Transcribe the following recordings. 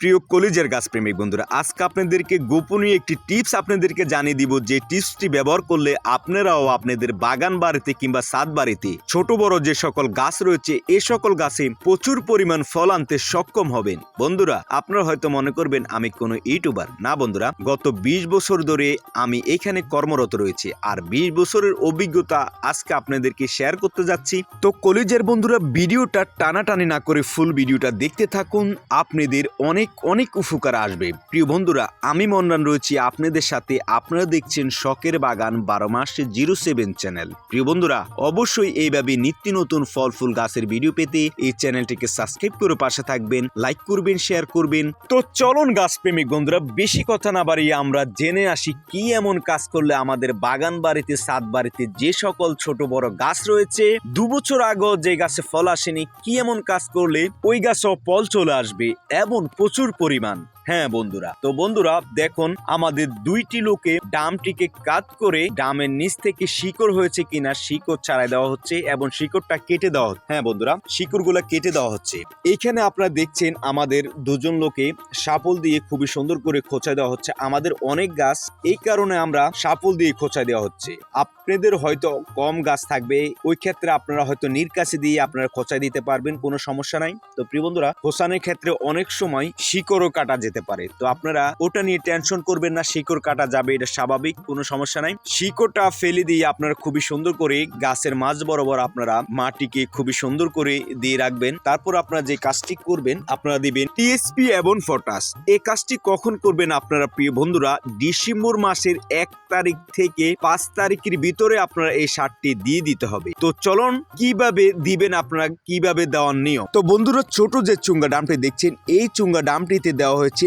প্রিয় কলেজের গাছ প্রেমিক বন্ধুরা, আজকে আপনাদেরকে গোপনীয় একটি টিপস আপনাদেরকে জানিয়ে দিব যে টিপসটি ব্যবহার করলে আপনারাও আপনাদের বাগান বাড়িতে কিংবা সাদ বাড়িতে ছোট বড় যে সকল গাছ রয়েছে, এ সকল গাছে প্রচুর পরিমাণ ফল আনতে সক্ষম হবেন। বন্ধুরা, আপনারা হয়তো মনে করবেন, আমি কোনো ইউটিউবার। না বন্ধুরা, গত ২০ বছর ধরে আমি এখানে কর্মরত রয়েছে আর ২০ বছরের অভিজ্ঞতা আজকে আপনাদেরকে শেয়ার করতে যাচ্ছি। তো কলেজের বন্ধুরা, ভিডিওটা টানাটানি না করে ফুল ভিডিওটা দেখতে থাকুন। আপনাদের অনেক অনেক অনেক উপকার আসবে। প্রিয় বন্ধুরা, আমি মন্নান রয়েছি আপনাদের সাথে। আপনারা দেখছেন শখের বাগান বারো মাস জিরো সেভেন চ্যানেল। প্রিয় বন্ধুরা, অবশ্যই এইভাবে নিত্য নতুন ফল ফুল গাছের ভিডিও পেতে এই চ্যানেলটিকে সাবস্ক্রাইব করে পাশে থাকবেন লাইক করবেন শেয়ার করবেন। তো চলুন গাছ প্রেমিক বন্ধুরা, বেশি কথা না বাড়িয়ে আমরা জেনে আসি কি এমন কাজ করলে আমাদের বাগান বাড়িতে, সাত বাড়িতে যে সকল ছোট বড় গাছ রয়েছে, দু বছর আগেও যে গাছে ফল আসেনি, কি এমন কাজ করলে ওই গাছও ফল চলে আসবে, এমন প্রচুর পরিমাণ। হ্যাঁ বন্ধুরা। তো বন্ধুরা, দেখুন, আমাদের দুইটি লোকে ডামটিকে কাট করে ডামের নিচ থেকে শিকড় হয়েছে কিনা শিকড় ছাড়াই দেওয়া হচ্ছে এবং শিকড়টা কেটে দেওয়া হচ্ছে। হ্যাঁ বন্ধুরা, শিকড়গুলো কেটে দেওয়া হচ্ছে। এখানে আপনারা দেখছেন আমাদের দুজন লোকে সাপল দিয়ে খুবই সুন্দর করে খোঁচা দেওয়া হচ্ছে। আমাদের অনেক গাছ এই কারণে আমরা সাপল দিয়ে খোঁচা দেওয়া হচ্ছে। আপনাদের হয়তো কম গাছ থাকবে, ওই ক্ষেত্রে আপনারা হয়তো নিরকাশি দিয়ে আপনারা খোঁচাই দিতে পারবেন, কোনো সমস্যা নাই। তো প্রিয় বন্ধুরা খোসানের ক্ষেত্রে অনেক সময় শিকড়ও কাটা যেতে পারে। তো আপনারা ওটা নিয়ে টেনশন করবেন না, শিকড় কাটা যাবে, এটা স্বাভাবিক, কোনো সমস্যা নাই। শিকড়টা ফেলে দিয়ে আপনারা খুবই সুন্দর করে গাছের মাঝ বরাবর আপনারা মাটিকে খুবই সুন্দর করে দিয়ে রাখবেন। তারপর আপনারা যে কাজটি করবেন, আপনারা দিবেন টিএসপি এবং ফটাস এই কাজটি কখন করবেন আপনারা প্রিয় বন্ধুরা? ডিসেম্বর মাসের এক তারিখ থেকে পাঁচ তারিখের ভিতরে আপনারা এই সারটি দিয়ে দিতে হবে। তো চলুন, কীভাবে দিবেন আপনারা, কীভাবে দেওয়ার নিয়ম? তো বন্ধুরা, ছোট যে চুঙ্গা ডামটি দেখছেন, এই চুঙ্গা ডামটিতে দেওয়া হয়েছে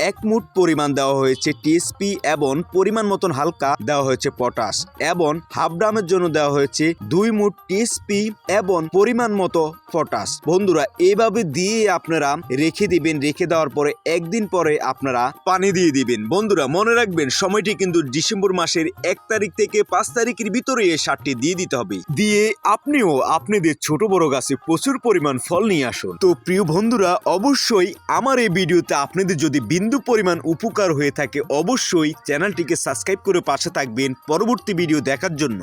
এক মুঠ পরিমাণ দেওয়া হয়েছে টিএসপি এবং পরিমাণ মতন হালকা দেওয়া হয়েছে পটাশ এবং হাফ ড্রামের জন্য দেওয়া হয়েছে দুই মুঠ টিএসপি এবং পরিমাণ মতো পটাশ। বন্ধুরা এইভাবে দিয়ে আপনারা রেখে দিবেন, রেখে দেওয়ার পরে একদিন পরে আপনারা পানি দিয়ে দিবেন। বন্ধুরা, মনে রাখবেন, সময়টি কিন্তু ডিসেম্বর মাসের এক তারিখ থেকে পাঁচ তারিখের ভিতরে এই সারটি দিয়ে দিতে হবে। দিয়ে আপনিও আপনাদের ছোট বড় গাছে প্রচুর পরিমাণ ফল নিয়ে আসুন। তো প্রিয় বন্ধুরা, অবশ্যই আমার এই ভিডিওতে আপনাদের যদি বিন্দু পরিমাণ উপকার হয়ে থাকে, অবশ্যই চ্যানেলটিকে সাবস্ক্রাইব করে পাশে থাকবেন। পরবর্তী ভিডিও দেখার জন্য।